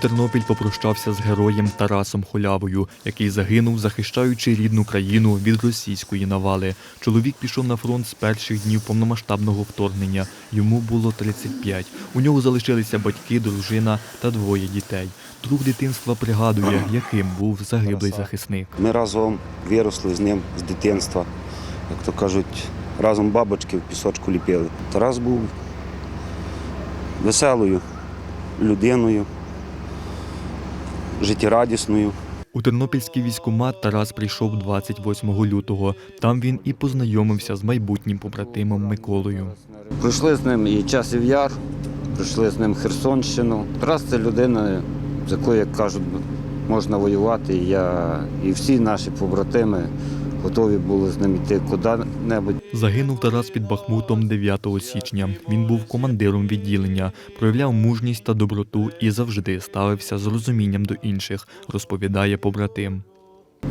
Тернопіль попрощався з героєм Тарасом Холявою, який загинув, захищаючи рідну країну від російської навали. Чоловік пішов на фронт з перших днів повномасштабного вторгнення. Йому було 35. У нього залишилися батьки, дружина та двоє дітей. Друг дитинства пригадує, яким був загиблий захисник. Ми разом виросли з ним з дитинства. Як то кажуть, разом бабочки в пісочку ліпили. Тарас був веселою людиною, життєрадісною. У Тернопільський військкомат Тарас прийшов 28 лютого. Там він і познайомився з майбутнім побратимом Миколою. Пройшли з ним і часів яр, пройшли з ним Херсонщину. Тарас це людина, з якою, як кажуть, можна воювати. І я і всі наші побратими готові були з ним йти куди-небудь. Загинув Тарас під Бахмутом 9 січня. Він був командиром відділення, проявляв мужність та доброту і завжди ставився з розумінням до інших, розповідає побратим.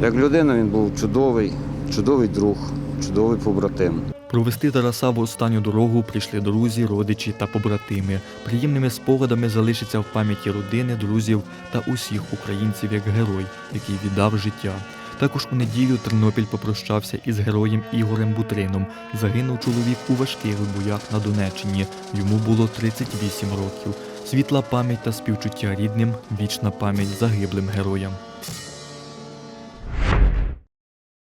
Як людина він був чудовий, чудовий друг, чудовий побратим. Провести Тараса в останню дорогу прийшли друзі, родичі та побратими. Приємними спогадами залишиться в пам'яті родини, друзів та усіх українців як герой, який віддав життя. Також у неділю Тернопіль попрощався із героєм Ігорем Бутрином. Загинув чоловік у важких боях на Донеччині. Йому було 38 років. Світла пам'ять та співчуття рідним, вічна пам'ять загиблим героям.